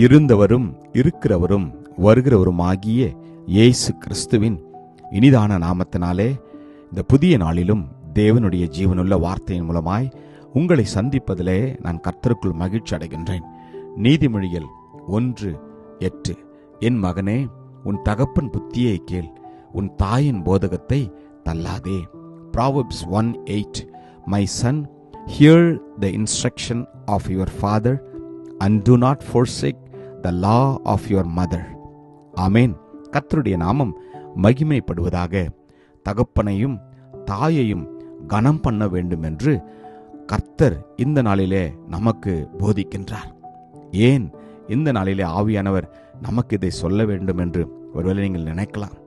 இருந்தவரும் இருக்கிறவரும் வருகிறவருமாகிய இயேசு கிறிஸ்துவின் இனிதான நாமத்தினாலே இந்த புதிய நாளிலும் தேவனுடைய ஜீவனுள்ள வார்த்தையின் மூலமாய் உங்களை சந்திப்பதிலே நான் கர்த்தருக்குள் மகிழ்ச்சி அடைகின்றேன். நீதிமொழிகள் ஒன்று எட்டு. என் மகனே உன் தகப்பன் புத்தியை கேள். உன் தாயின் போதகத்தை தள்ளாதே. Proverbs one eight my son hear the instruction of your father and do not forsake the law of your mother amen. கர்த்தருடைய நாமம் மகிமைப்படுவதாக. தகப்பனையும் தாயையும் கனம் பண்ண வேண்டும் என்று கர்த்தர் இந்த நாளிலே நமக்கு போதிக்கின்றார். ஏன்? இந்த நாளிலே ஆவியானவர் நமக்கு இதை சொல்ல வேண்டும் என்று ஒருவேளை நீங்கள் நினைக்கலாம்.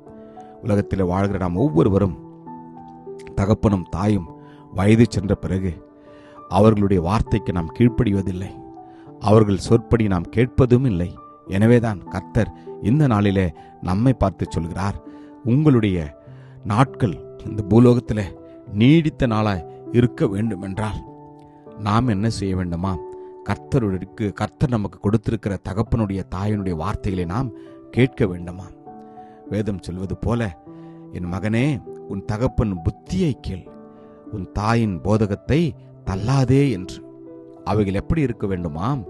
உலகத்தில் வாழ்கிற நாம் ஒவ்வொருவரும் தகப்பனும் தாயும் வயது சென்ற பிறகு அவர்களுடைய வார்த்தைக்கு நாம் கீழ்ப்படிவதில்லை. அவர்கள் சொற்படி நாம் கேட்பதும் இல்லை. எனவேதான் கர்த்தர் இந்த நாளிலே நம்மை பார்த்து சொல்கிறார். உங்களுடைய நாட்கள் இந்த பூலோகத்தில் நீடித்த நாளாய் இருக்க வேண்டுமென்றால் நாம் என்ன செய்ய வேண்டுமா? கர்த்தருக்கு கர்த்தர் நமக்கு கொடுத்திருக்கிற தகப்பனுடைய தாயினுடைய வார்த்தைகளை நாம் கேட்க வேண்டுமா? வேதம் சொல்வது போல என் மகனே உன் தகப்பன் புத்தியை கேள். உன் தாயின் போதகத்தை தள்ளாதே என்று. அவைகள் எப்படி இருக்க வேண்டுமாம்?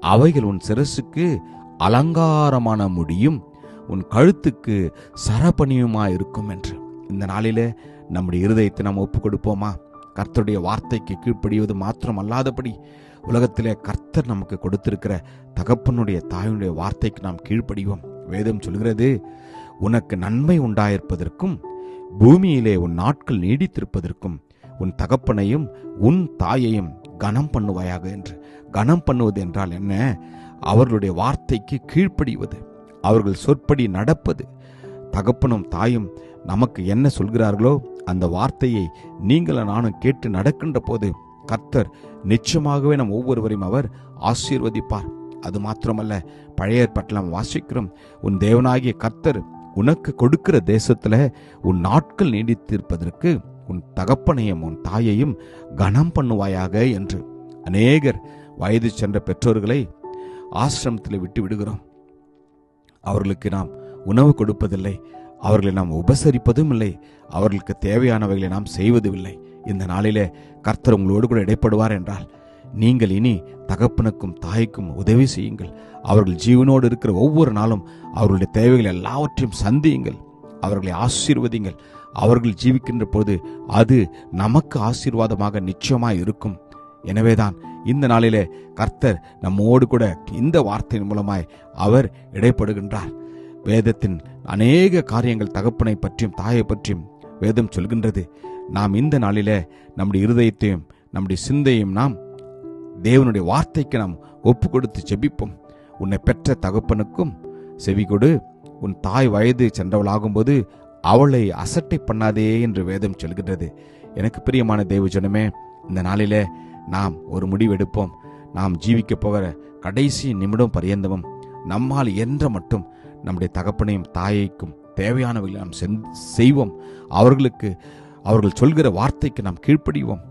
அவைகள் உன் சிரசுக்கு அலங்காரமான முடியும் உன் கழுத்துக்கு சரபணியுமா இருக்கும் என்று இந்த நாளிலே நம்முடைய இருதயத்தை நாம் ஒப்பு கொடுப்போமா? கர்த்தருடைய வார்த்தைக்கு கீழ்ப்படிவது மாத்திரம் அல்லாதபடி உலகத்திலே கர்த்தர் நமக்கு கொடுத்திருக்கிற தகப்பனுடைய தாயினுடைய வார்த்தைக்கு நாம் கீழ்ப்படிவோம். வேதம் சொல்கிறது உனக்கு நன்மை உண்டாயிருப்பதற்கும் பூமியிலே உன் நாட்கள் நீடித்திருப்பதற்கும் உன் தகப்பனையும் உன் தாயையும் கனம் பண்ணுவாயாக என்று. கனம் பண்ணுவது என்றால் என்ன? அவர்களுடைய வார்த்தைக்கு கீழ்ப்படிவது அவர்கள் சொற்படி நடப்பது. தகப்பனும் தாயும் நமக்கு என்ன சொல்கிறார்களோ அந்த வார்த்தையை நீங்கள் நானும் கேட்டு நடக்கின்ற போது கர்த்தர் நிச்சயமாகவே நம் ஒவ்வொருவரையும் அவர் ஆசீர்வதிப்பார். அது மாத்திரமல்ல பழைய ஏற்பாட்டில் வாசிக்கிறோம் உன் தேவனாகிய கர்த்தர் உனக்கு கொடுக்கிற தேசத்தில் உன் நாட்கள் நீடித்திருப்பதற்கு உன் தகப்பனையும் உன் தாயையும் கனம் பண்ணுவாயாக என்று. அநேகர் வயது சென்ற பெற்றோர்களை ஆசிரமத்தில் விட்டு விடுகிறோம். அவர்களுக்கு நாம் உணவு கொடுப்பதில்லை. அவர்களை நாம் உபசரிப்பதும் இல்லை அவர்களுக்கு தேவையானவைகளை நாம் செய்வதும் இல்லை இந்த நாளிலே கர்த்தர் உங்களோடு கூட இடைப்படுவார் என்றால் நீங்கள் இனி தகப்பனுக்கும் தாய்க்கும் உதவி செய்யுங்கள். அவர்கள் ஜீவனோடு இருக்கிற ஒவ்வொரு நாளும் அவர்களுடைய தேவைகள் எல்லாவற்றையும் சந்தியுங்கள். அவர்களை ஆசீர்வதிங்கள் அவர்கள் ஜீவிக்கின்ற போது அது நமக்கு ஆசீர்வாதமாக நிச்சயமாக இருக்கும். எனவேதான் இந்த நாளிலே கர்த்தர் நம்மோடு கூட இந்த வார்த்தையின் மூலமாய் அவர் இடைப்படுகின்றார். வேதத்தின் அநேக காரியங்கள் தகப்பனை பற்றியும் தாயை பற்றியும் வேதம் சொல்கின்றது. நாம் இந்த நாளிலே நம்முடைய இருதயத்தையும் நம்முடைய சிந்தையும் நாம் தேவனுடைய வார்த்தைக்கு நாம் ஒப்பு கொடுத்து செபிப்போம் உன்னை பெற்ற தகப்பனுக்கும் செவி கொடு. உன் தாய் வயது சென்றவளாகும்போது அவளை அசட்டை பண்ணாதே என்று வேதம் சொல்கின்றது. எனக்கு பிரியமான தேவஜனமே இந்த நாளிலே நாம் ஒரு முடிவெடுப்போம். நாம் ஜீவிக்க போகிற கடைசி நிமிடம் பரியந்தமும் நம்மால் என்ற மட்டும் நம்முடைய தகப்பனையும் தாயைக்கும் தேவையானவைகளை நாம் செய்வோம். அவர்களுக்கு அவர்கள் சொல்கிற வார்த்தைக்கு நாம் கீழ்ப்படிவோம்.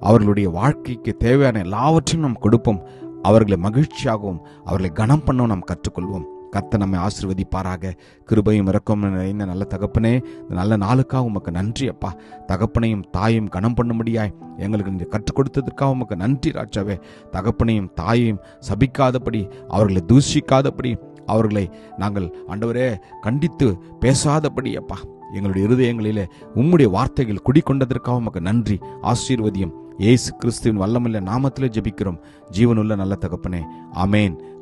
அவர்களுடைய வாழ்க்கைக்கு தேவையான எல்லாவற்றையும் நாம் கொடுப்போம். அவர்களை மகிழ்ச்சியாகவும் அவர்களை கனம் பண்ணவும் நாம் கற்றுக்கொள்வோம். கத்த நம்மை ஆசிர்வதிப்பாராக. கிருபையும் இறக்கம் நிறைந்த நல்ல தகப்பனே இந்த நல்ல நாளுக்காக உமக்கு நன்றி அப்பா. தகப்பனையும் தாயும் கனம் முடியாய் எங்களுக்கு நீங்கள் கற்றுக் கொடுத்ததற்காக உமக்கு நன்றி ராஜாவே. தகப்பனையும் தாயையும் சபிக்காதபடி அவர்களை தூஷிக்காதபடி அவர்களை நாங்கள் ஆண்டவரே கண்டித்து பேசாதபடி அப்பா. எங்களுடைய இருதயங்களிலே உம்முடைய வார்த்தைகள் குடிக்கொண்டதற்காக உமக்கு நன்றி ஆசீர்வதியும். இயேசு கிறிஸ்துவின் வல்லமில்ல நாமத்திலே ஜெபிக்கிறோம். ஜீவனுள்ள நல்ல தகப்பனே அமேன்